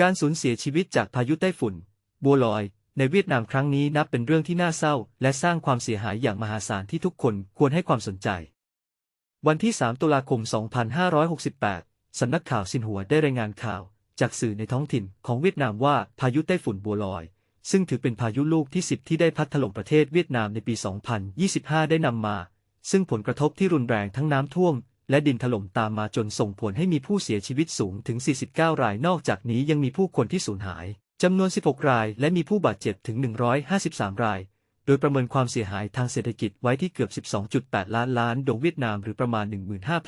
การสูญเสียชีวิตจากพายุไต้ฝุ่น บัวลอย ในเวียดนามครั้งนี้นับเป็นเรื่องที่น่าเศร้า และสร้างความเสียหายอย่างมหาศาลที่ทุกคนควรให้ความสนใจ วันที่ 3 ตุลาคม 2568 สำนักข่าวซินหัวได้รายงานข่าว จากสื่อในท้องถิ่นของเวียดนามว่าพายุไต้ฝุ่นบัวลอย ซึ่งถือเป็นพายุลูกที่ 10 ที่ได้พัดถล่มประเทศเวียดนามในปี 2025 ได้นำมา ซึ่งผลกระทบที่รุนแรงทั้งน้ำท่วม และดินถล่มตามมาจนส่งผลให้มีผู้เสียชีวิตสูงถึง 49 ราย นอกจากนี้ยังมีผู้คนที่สูญหายจำนวน 16 ราย และมีผู้บาดเจ็บถึง 153 ราย โดยประเมินความเสียหายทางเศรษฐกิจไว้ที่เกือบ 12.8 ล้านล้านดงเวียดนามหรือประมาณ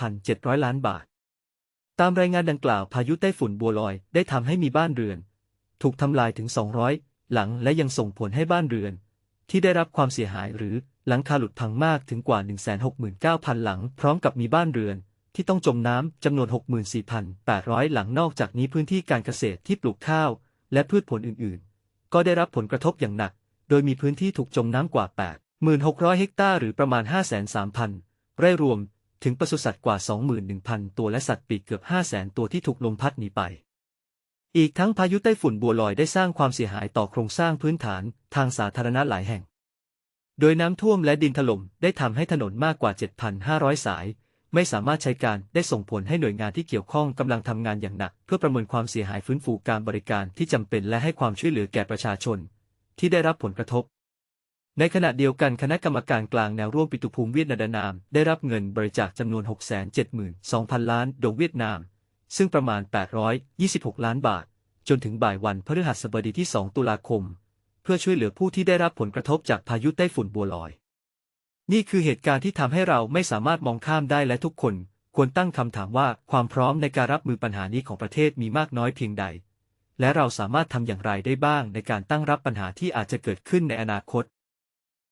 15,700 ล้านบาท ตามรายงานดังกล่าวพายุไต้ฝุ่นบัวลอยได้ทำให้มีบ้านเรือน ถูกทำลายถึง 200 หลังและยังส่งผลให้บ้านเรือน ที่ได้รับความเสียหายหรือหลังคาหลุดพังมากถึงกว่า 169,000 หลัง พร้อมกับมีบ้านเรือนที่ต้องจมน้ำจำนวน 64,800 หลังนอกจากนี้พื้นที่การเกษตรที่ปลูกข้าว และพืชผลอื่นๆ ก็ได้รับผลกระทบอย่างหนัก โดยมีพื้นที่ถูกจมน้ำกว่า 8,600 เฮกตาร์หรือประมาณ503,000 ไร่รวม ถึงปศุสัตว์กว่า 21,000 ตัวและสัตว์ปีกเกือบ 500,000 ตัวที่ถูกลมพัดหนีไป อีกทั้งพายุไต้ฝุ่นบัวลอยได้สร้างความเสียหายต่อโครงสร้างพื้นฐานทางสาธารณะหลายแห่ง โดยน้ำท่วมและดินถล่มได้ทำให้ถนนมากกว่า 7,500 สาย ไม่สามารถใช้การได้ส่งผลให้หน่วยงานที่เกี่ยวข้องกำลังทำงานอย่างหนัก เพื่อประเมินความเสียหายฟื้นฟูการบริการที่จำเป็นและให้ความช่วยเหลือแก่ประชาชน ที่ได้รับผลกระทบ ในขณะเดียวกันคณะกรรมการกลางแนวร่วมปิตุภูมิเวียดนาม ได้รับเงินบริจาคจำนวน 672,000 ล้านดงเวียดนาม ซึ่งประมาณ 826 ล้านบาท จนถึงบ่ายวันพฤหัสบดีที่ 2 ตุลาคม เพื่อช่วยเหลือผู้ที่ได้รับผลกระทบจากพายุไต้ฝุ่นบัวลอย นี่คือเหตุการณ์ที่ทำให้เราไม่สามารถมองข้ามได้และทุกคน ควรตั้งคำถามว่าความพร้อมในการรับมือปัญหานี้ของประเทศมีมากน้อยเพียงใด และเราสามารถทำอย่างไรได้บ้างในการตั้งรับปัญหาที่อาจจะเกิดขึ้นในอนาคต